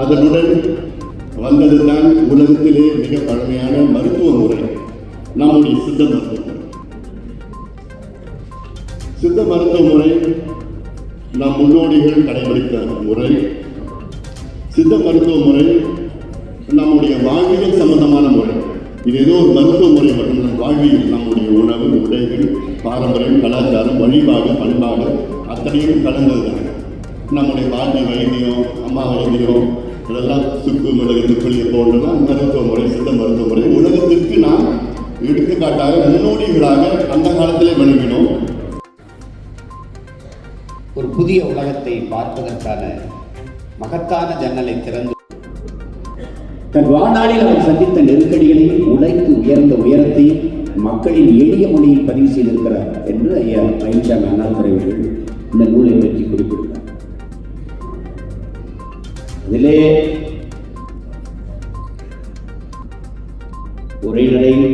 அதனுடன் வந்ததுதான் உலகத்திலே மிக பழமையான மருத்துவ முறை நம்முடைய சித்த மருத்துவ முறை சித்த மருத்துவ முறை நம் முன்னோடிகள் கடைபிடித்த முறை. சித்த மருத்துவ முறை நம்முடைய வாழ்வியல் சம்பந்தமான முறை. இது ஏதோ ஒரு மருத்துவ முறை மட்டும் நம் வாழ்வியல் நம்முடைய உணவு உடைகள் பாரம்பரியம் கலாச்சாரம் வழிபாடு பண்பாடு அத்தனையும் கலந்தது தான் நம்முடைய பாட்டி வைத்தியம் அம்மா வைத்தியம் இதெல்லாம் சுக்கு மிளகு துக்குளிய போன்றலாம் மருத்துவ முறை சித்த மருத்துவ முறை உலகத்திற்கு நாம் எடுத்துக்காட்டாக முன்னோடிகளாக அந்த காலத்திலே வணங்கினோம். ஒரு புதிய உலகத்தை பார்ப்பதற்கான மகத்தான ஜன்னலை திறந்து தன் வாழ்நாளில் அவர் சந்தித்த நெருக்கடிகளையும் உழைத்து உயர்ந்த உயரத்தையும் மக்களின் எளிய மொழியில் பதிவு செய்திருக்கிறார் என்று ஐயா பழனிசாமி அண்ணாதுரை அவர்கள் இந்த நூலை பற்றி குறிப்பிடுகிறார். அதிலே உரை உரைநடையில்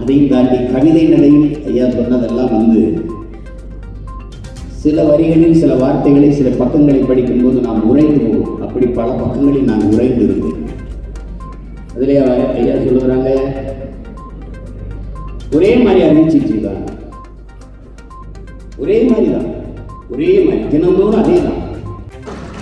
அதையும் தாண்டி கவிதை நடையில் ஐயா சொன்னதெல்லாம் வந்து சில வரிகளில் சில வார்த்தைகளை சில பக்கங்களை படிக்கும்போது நாம் உறைந்து போவோம். அப்படி பல பக்கங்களில் நான் உறைந்து இருந்தேன். அதிலே அவர் ஐயா சொல்லுகிறாங்க ஒரே மாதிரி அறிவிச்சிட்டு இருக்காங்க ஒரே மாதிரி தான் ஒரே மாதிரி. தினந்தோறும் அதே தான்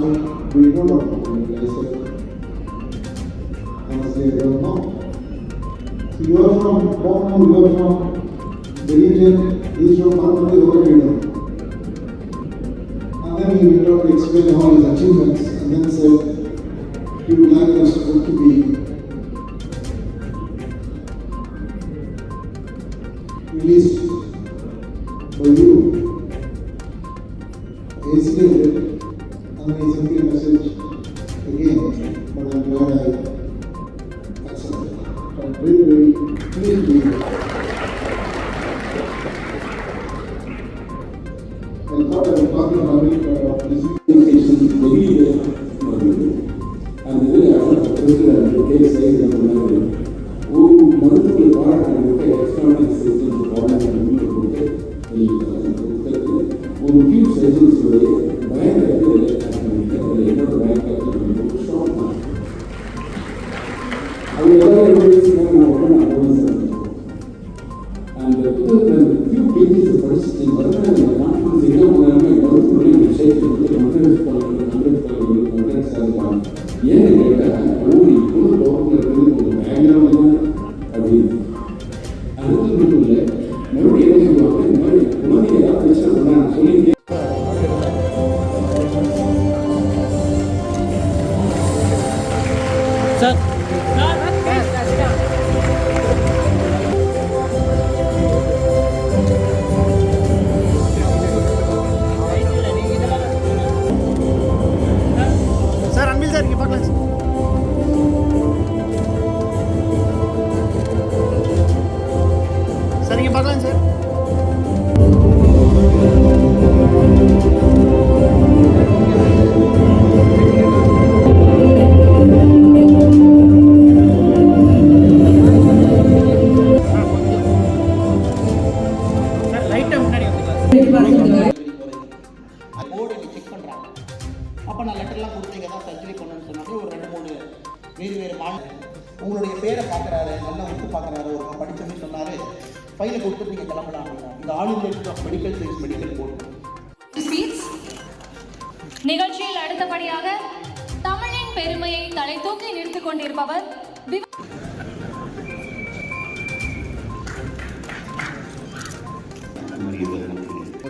We Bruno lang, bumigay sila. And they don't know. So you are from Borno, you are from the region, he is from part of Panamali or Freedom. And then he went try to explain all his achievements and then said, "You would like us all to be released ஒரு மருத்துவர்கள் பாராட்டுறதுக்கு எக்ஸ்ட்ரானிக் மட்டும் இல்லை மறுபடியும் என்ன சொல்லுவாங்க? இந்த மாதிரி குழந்தைங்க ஏதாவது பிரச்சனை பண்ணாங்க சொல்லி சார் அன்பில் சார் இங்கே பார்க்கலாம் சார். போர்டு செக் பண்ணுறாங்க அப்போ நான் லெட்டர்லாம் கொடுத்து இங்கே தான் சர்ஜரி பண்ணணும்னு சொன்னாங்க ஒரு ரெண்டு மூணு வேறு வேறு மாநில உங்களுடைய பேரை பார்க்குறாரு நல்லா உத்து பார்க்குறாரு ஒரு படிச்சோன்னு சொன்னார் ஃபைலை கொடுத்துட்டு நீங்கள் கிளம்பலாம் அப்படின்னா இந்த all India of medical science medical board நிகழ்ச்சியில் அடுத்தபடியாக தமிழின் பெருமையை தலை தூக்கி நிறுத்திக் கொண்டிருப்பவர் விவ-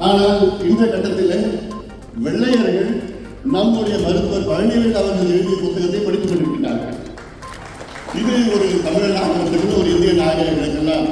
ஆனால் இந்த கட்டத்தில் வெள்ளையர்கள் நம்முடைய மருத்துவர் பழனிவேல் அவர்கள் எழுதிய புத்தகத்தை படித்துக் கொண்டிருக்கிறார்கள் இது ஒரு தமிழ் நாகரிகத்திலிருந்து ஒரு இந்திய நாகரிகங்களுக்கெல்லாம்